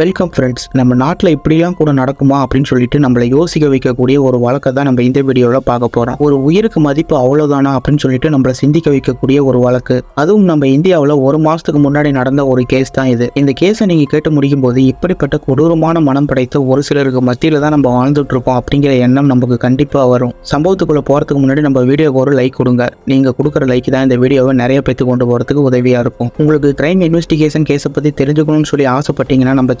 Welcome friends நம்ம நாட்டில் இப்படிலாம் கூட நடக்குமா அப்படின்னு சொல்லிட்டு நம்மளை யோசிக்க வைக்கக்கூடிய ஒரு வழக்கை தான் நம்ம இந்த வீடியோவில் பார்க்க போகிறோம் ஒரு உயிருக்கு மதிப்பு அவ்வளோதானா அப்படின்னு சொல்லிட்டு நம்மளை சிந்திக்க வைக்கக்கூடிய ஒரு வழக்கு. அதுவும் நம்ம இந்தியாவில் ஒரு மாதத்துக்கு முன்னாடி நடந்த ஒரு கேஸ் தான் இது. இந்த கேஸை நீங்கள் கேட்டு முடிக்கும் போது இப்படிப்பட்ட கொடூரமான மனம் படைத்த ஒரு சிலருக்கு மத்தியில் தான் நம்ம வாழ்ந்துட்டு இருக்கோம் அப்படிங்கிற எண்ணம் நமக்கு கண்டிப்பாக வரும். சம்பவத்துக்குள்ளே போகிறதுக்கு முன்னாடி நம்ம வீடியோக்கு ஒரு லைக் கொடுங்க. நீங்கள் கொடுக்குற லைக் தான் இந்த வீடியோவை நிறைய பேத்து கொண்டு போகிறதுக்கு உதவியாக இருக்கும். உங்களுக்கு கிரைம் இன்வெஸ்டிகேஷன் கேஸை பற்றி தெரிஞ்சுக்கணும்னு சொல்லி ஆசைப்பட்டீங்கன்னா நம்ம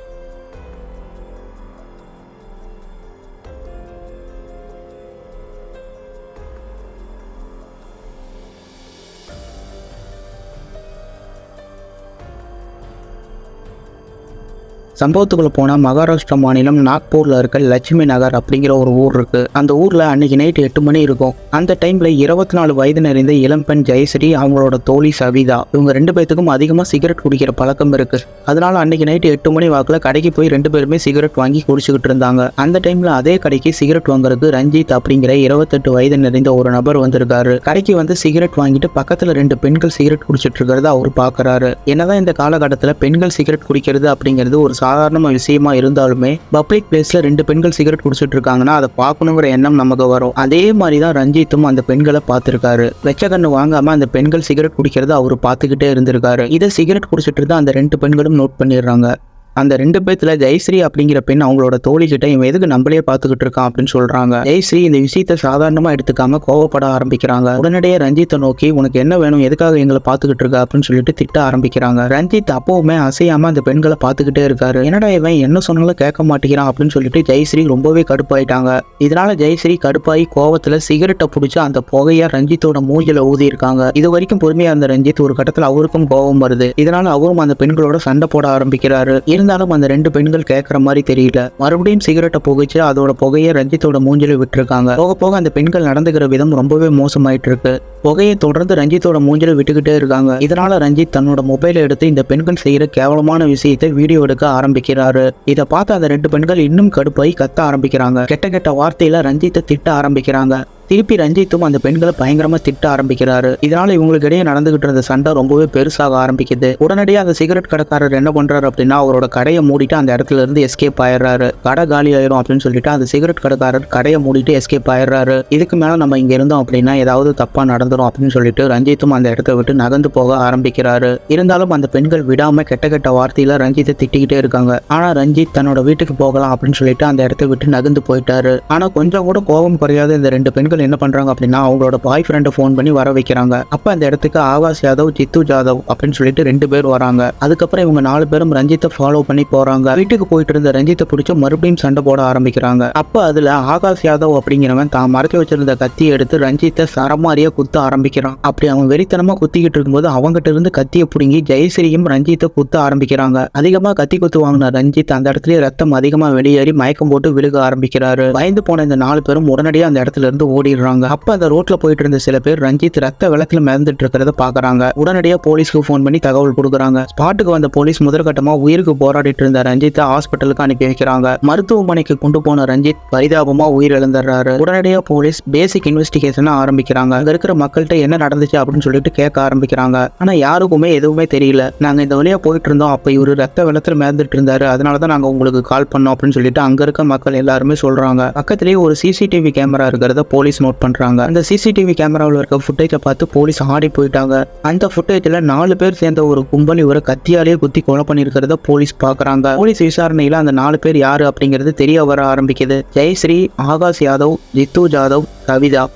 சம்பவத்துக்குள்ள போனால் மகாராஷ்டிரா மாநிலம் நாக்பூரில் இருக்க லட்சுமி நகர் அப்படிங்கிற ஒரு ஊர் இருக்கு. அந்த ஊரில் அன்னைக்கு நைட்டு எட்டு மணி இருக்கும். அந்த டைமில் இருபத்தி நாலு வயது நிறைந்த இளம்பெண் ஜெயஸ்ரீ அவங்களோட தோழி சவிதா இவங்க ரெண்டு பேர்த்துக்கும் அதிகமாக சிகரெட் குடிக்கிற பழக்கம் இருக்கு. அதனால அன்னைக்கு நைட்டு எட்டு மணி வாக்கில் கடைக்கு போய் ரெண்டு பேருமே சிகரெட் வாங்கி குடிச்சுக்கிட்டு இருந்தாங்க. அந்த டைமில் அதே கடைக்கு சிகரெட் வாங்குறதுக்கு ரஞ்சித் அப்படிங்கிற இருபத்தெட்டு வயது நிறைந்த ஒரு நபர் வந்திருக்காரு. கடைக்கு வந்து சிகரெட் வாங்கிட்டு பக்கத்தில் ரெண்டு பெண்கள் சிகரெட் குடிச்சிட்டு இருக்கிறத அவர் பார்க்கறாரு என்னதான் இந்த காலகட்டத்தில் பெண்கள் சிகரெட் குடிக்கிறது அப்படிங்கிறது ஒரு சாதாரண விஷயமா இருந்தாலுமே பப்ளிக் பிளேஸ்ல ரெண்டு பெண்கள் சிகரெட் குடிச்சிட்டு இருக்காங்கன்னா அதை பார்க்கணுங்கிற எண்ணம் நமக்கு வரும். அதே மாதிரி தான் ரஞ்சித்தும் அந்த பெண்களை பார்த்துருக்காரு. வெச்ச கண்ணு வாங்காம அந்த பெண்கள் சிகரெட் குடிக்கிறத அவர் பார்த்துக்கிட்டே இருந்திருக்காரு. இதை சிகரெட் குடிச்சிட்டு இருந்தா அந்த ரெண்டு பெண்களும் நோட் பண்ணிடுறாங்க. அந்த ரெண்டு பேத்துல ஜெயஸ்ரீ அப்படிங்கிற பெண் அவங்களோட தோழி கிட்ட இவன் எதுக்கு நம்மளே பார்த்துக்கிட்டு இருக்கான் அப்படின்னு சொல்றாங்க. ஜெயஸ்ரீ இந்த விஷயத்த சாதாரணமா எடுத்துக்காம கோவப்பட ஆரம்பிக்கிறாங்க. உடனடியே ரஞ்சித்தை நோக்கி உனக்கு என்ன வேணும்? எதுக்காக எங்களை பார்த்துக்கிட்டு இருக்க? அப்படின்னு சொல்லிட்டு திட்ட ஆரம்பிக்கிறாங்க. ரஞ்சித் அப்பவுமே அசையாம அந்த பெண்களை பார்த்துக்கிட்டே இருக்காரு. என்னடா இவன்? என்ன சொன்னாலும் கேட்க மாட்டேங்கிறான். அப்படின்னு சொல்லிட்டு ஜெயஸ்ரீ ரொம்பவே கடுப்பாயிட்டாங்க. இதனால ஜெயஸ்ரீ கடுப்பாயி கோவத்துல சிகரெட்டை பிடிச்சி அந்த புகைய ரஞ்சித்தோட மூஞ்சில ஊதி இருக்காங்க இது வரைக்கும் பொறுமையா இருந்த ரஞ்சித் ஒரு கட்டத்துல அவருக்கும் கோபம் வருது. இதனால அவரும் அந்த பெண்களோட சண்டை போட ஆரம்பிக்கிறாரு. இருந்தாலும் அந்த ரெண்டு பெண்கள் கேட்குற மாதிரி தெரியல. மறுபடியும் சிகரெட்டை புகைச்சு அதோட புகையை ரஞ்சித்தோட மூஞ்சில விட்டுருக்காங்க. போக போக அந்த பெண்கள் நடந்துக்கிற விதம் ரொம்பவே மோசமாயிட்டு இருக்கு புகையை தொடர்ந்து ரஞ்சித்தோட மூஞ்சில விட்டுக்கிட்டே இருக்காங்க. இதனால ரஞ்சித் தன்னோட மொபைலை எடுத்து இந்த பெண்கள் செய்யற கேவலமான விஷயத்தை வீடியோ எடுக்க ஆரம்பிக்கிறாரு. இதை பார்த்து அந்த ரெண்டு பெண்கள் இன்னும் கடுப்பாய் கத்த ஆரம்பிக்கிறாங்க. கெட்ட கெட்ட வார்த்தையில ரஞ்சித்தை திட்ட ஆரம்பிக்கிறாங்க. திருப்பி ரஞ்சித்தும் அந்த பெண்களை பயங்கரமா திட்ட ஆரம்பிக்கிறாரு. இதனால இவங்களுக்கு இடையே நடந்துகிட்டு இருந்த சண்டை ரொம்பவே பெருசாக ஆரம்பிக்குது. உடனடியாக அந்த சிகரெட் கடைக்காரர் என்ன பண்றாரு அப்படின்னா அவரோட கடையை மூடிட்டு அந்த இடத்துல இருந்து எஸ்கேப் ஆயிடுறாரு. கடை காலி ஆயிரும் அப்படின்னு சொல்லிட்டு அந்த சிகரெட் கடைக்காரர் கடையை மூடிட்டு எஸ்கேப் ஆயிடுறாரு. இதுக்கு மேல நம்ம இங்க இருந்தோம் அப்படின்னா ஏதாவது தப்பா நடந்துரும் அப்படின்னு சொல்லிட்டு ரஞ்சித்தும் அந்த இடத்த விட்டு நகர்ந்து போக ஆரம்பிக்கிறாரு. இருந்தாலும் அந்த பெண்கள் விடாம கெட்ட கெட்ட வார்த்தையில ரஞ்சித்தை திட்டிக்கிட்டே இருக்காங்க. ஆனா ரஞ்சித் தன்னோட வீட்டுக்கு போகலாம் அப்படின்னு சொல்லிட்டு அந்த இடத்த விட்டு நகர்ந்து போயிட்டாரு. ஆனா கொஞ்சம் கூட கோபம் குறையாத இந்த ரெண்டு பெண்கள் என்ன பண்றாங்க அப்படின்னா அவங்களோட பாய் ஃப்ரெண்டை ஃபோன் பண்ணி வர வைக்கிறாங்க. அப்ப அந்த இடத்துக்கு ஆகாஷ் யாதவ் சித்து ஜாதவ் அப்படின்னு சொல்லிட்டு ரெண்டு பேர் வராங்க. அதுக்கப்புறம் இவங்க நாலு பேரும் ரஞ்சித்தை ஃபாலோ பண்ணி போறாங்க. வீட்டுக்கு போயிட்டு இருந்த ரஞ்சித்தை பிடிச்சி மறுபடியும் சண்டை போட ஆரம்பிக்கிறாங்க. அப்ப அதுல ஆகாஷ் யாதவ் அப்படிங்கிறவன் தான் மறைச்சு வச்சிருந்த கத்தியை எடுத்து ரஞ்சித்தை சரமாரியா குத்த ஆரம்பிக்கிறான். அப்படி அவன் வெறித்தனமா குத்திக்கிட்டு இருக்கும்போது அவங்ககிட்ட இருந்து கத்தியை பிடுங்கி ஜெயஸ்ரீயும் ரஞ்சித்தை குத்த ஆரம்பிக்கிறாங்க. அதிகமா கத்தி குத்து வாங்கின ரஞ்சித் அந்த இடத்துல ரத்தம் அதிகமா வெளியேறி மயக்கம் போட்டு விழுக ஆரம்பிக்கிறாரு. பயந்து போன இந்த நாலு பேரும் உடனடியாக அந்த இடத்துல இருந்து ஓடி ஓடிடுறாங்க அப்ப அந்த ரோட்ல போயிட்டு இருந்த சில பேர் ரஞ்சித் ரத்த வெள்ளத்துல மிதந்துட்டு இருக்கிறத பாக்குறாங்க. உடனடியா போலீஸ்க்கு போன் பண்ணி தகவல் கொடுக்குறாங்க. ஸ்பாட்டுக்கு வந்த போலீஸ் முதற்கட்டமா உயிருக்கு போராடிட்டு இருந்த ரஞ்சித்தை ஹாஸ்பிட்டலுக்கு அனுப்பி வைக்கிறாங்க. மருத்துவமனைக்கு கொண்டு போன ரஞ்சித் பரிதாபமா உயிர் இழந்துடுறாரு போலீஸ் பேசிக் இன்வெஸ்டிகேஷன் ஆரம்பிக்கிறாங்க. அங்க இருக்கிற மக்கள்கிட்ட என்ன நடந்துச்சு அப்படின்னு சொல்லிட்டு கேட்க ஆரம்பிக்கிறாங்க. ஆனா யாருக்குமே எதுவுமே தெரியல. நாங்க இந்த வழியா போயிட்டு இருந்தோம் அப்ப இவரு ரத்த வெள்ளத்துல மிதந்துட்டு இருந்தாரு. அதனாலதான் நாங்க உங்களுக்கு கால் பண்ணோம் அப்படின்னு சொல்லிட்டு அங்க இருக்க மக்கள் எல்லாருமே சொல்றாங்க. பக்கத்துலயே ஒரு சிசிடிவி கேமரா இருக்கிறத போலீஸ் நோட் பண்றாங்க. அந்த சிசிடிவி கேமராவில் இருக்க ஃபுட்டேஜை பார்த்து போலீஸ் ஆடி போயிட்டாங்க. அந்த ஃபுட்டேஜில் நாலு பேர் சேர்ந்த ஒரு கும்பல் இவரை கத்தியாலேயே குத்தி கொலை பண்ணியிருக்கிறத போலீஸ் பார்க்குறாங்க. போலீஸ் விசாரணையில் அந்த நாலு பேர் யாரு அப்படிங்கிறது தெரிய வர ஆரம்பிக்குது. ஜெயஸ்ரீ ஆகாஷ் யாதவ் ஜித்து ஜாதவ் கவிதா.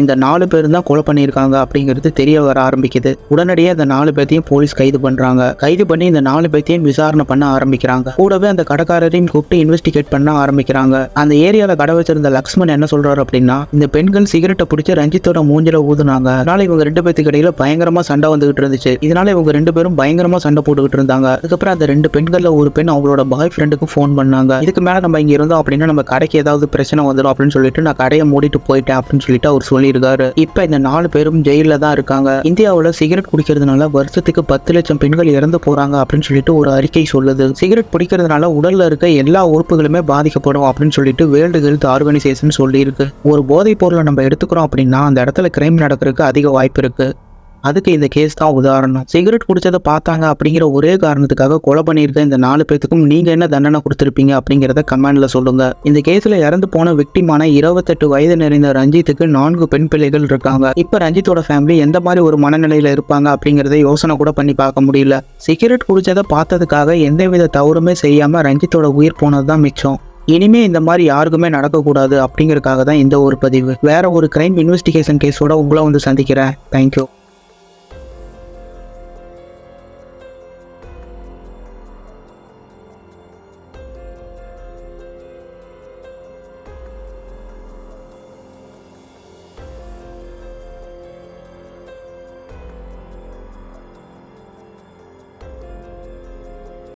இந்த நாலு பேர் தான் கொலை பண்ணியிருக்காங்க அப்படிங்கிறது தெரிய வர ஆரம்பிக்குது. உடனடியே அந்த நாலு பேர்த்தையும் போலீஸ் கைது பண்றாங்க. கைது பண்ணி இந்த நாலு பேர்த்தையும் விசாரணை பண்ண ஆரம்பிக்கிறாங்க. கூடவே அந்த கடைக்காரரையும் கூப்பிட்டு இன்வெஸ்டிகேட் பண்ண ஆரம்பிக்கிறாங்க. அந்த ஏரியால கடை வச்சிருந்த லக்ஷ்மண் என்ன சொல்றாரு அப்படின்னா இந்த பெண்கள் சிகரெட்டை பிடிச்சி ரஞ்சித்தோட மூஞ்சில ஊதுனாங்க. அதனால இவங்க ரெண்டு பேத்துக்கு இடையில பயங்கரமா சண்டை வந்துகிட்டு இருந்துச்சு. இதனால இவங்க ரெண்டு பேரும் பயங்கரமா சண்டை போட்டுக்கிட்டு இருந்தாங்க. அதுக்கப்புறம் அந்த ரெண்டு பெண்கள்ல ஒரு பெண் அவங்களோட பாய் ஃப்ரெண்டுக்கு ஃபோன் பண்ணாங்க. இதுக்கு மேல நம்ம இங்க இருந்தோம் அப்படின்னா நம்ம கடைக்கு ஏதாவது பிரச்சனை வந்துடும் அப்படின்னு சொல்லிட்டு நான் கடையை மூடிட்டு போயிட்டேன் அப்படின்னு சொல்லிட்டு அவர் சொல்லி சொல்லியிருக்காரு இப்ப இந்த நாலு பேரும் ஜெயில தான் இருக்காங்க. இந்தியாவில் சிகரெட் குடிக்கிறதுனால வருஷத்துக்கு பத்து லட்சம் பெண்கள் இறந்து போறாங்க அப்படின்னு சொல்லிட்டு ஒரு அறிக்கை சொல்லுது. சிகரெட் பிடிக்கிறதுனால உடல்ல இருக்க எல்லா உறுப்புகளுமே பாதிக்கப்படும் அப்படின்னு சொல்லிட்டு வேர்ல்டு ஹெல்த் ஆர்கனைசேஷன் சொல்லியிருக்கு. ஒரு போதைப் பொருளை நம்ம எடுத்துக்கிறோம் அப்படின்னா அந்த இடத்துல கிரைம் நடக்கிறதுக்கு அதிக வாய்ப்பு இருக்கு. அதுக்கு இந்த கேஸ் தான் உதாரணம். சிகரெட் குடிச்சதை பார்த்தாங்க அப்படிங்கிற ஒரே காரணத்துக்காக கொலை பண்ணியிருக்க இந்த நாலு பேத்துக்கும் நீங்க என்ன தண்டனை கொடுத்துருப்பீங்க அப்படிங்கிறத கமெண்ட்ல சொல்லுங்க. இந்த கேஸ்ல இறந்து போன விக்டிமான இருபத்தெட்டு வயது நிறைந்த ரஞ்சித்துக்கு நான்கு பெண் பிள்ளைகள் இருக்காங்க. இப்ப ரஞ்சித்தோட ஃபேமிலி எந்த மாதிரி ஒரு மனநிலையில இருப்பாங்க அப்படிங்கறத யோசனை கூட பண்ணி பார்க்க முடியல. சிகரெட் குடிச்சதை பார்த்ததுக்காக எந்தவித தவறுமே செய்யாம ரஞ்சித்தோட உயிர் போனது தான் மிச்சம். இனிமே இந்த மாதிரி யாருக்குமே நடக்கக்கூடாது அப்படிங்கறதுக்காக தான் இந்த ஒரு பதிவு. வேற ஒரு கிரைம் இன்வெஸ்டிகேஷன் கேஸோட உங்களை வந்து சந்திக்கிறேன். தேங்க்யூ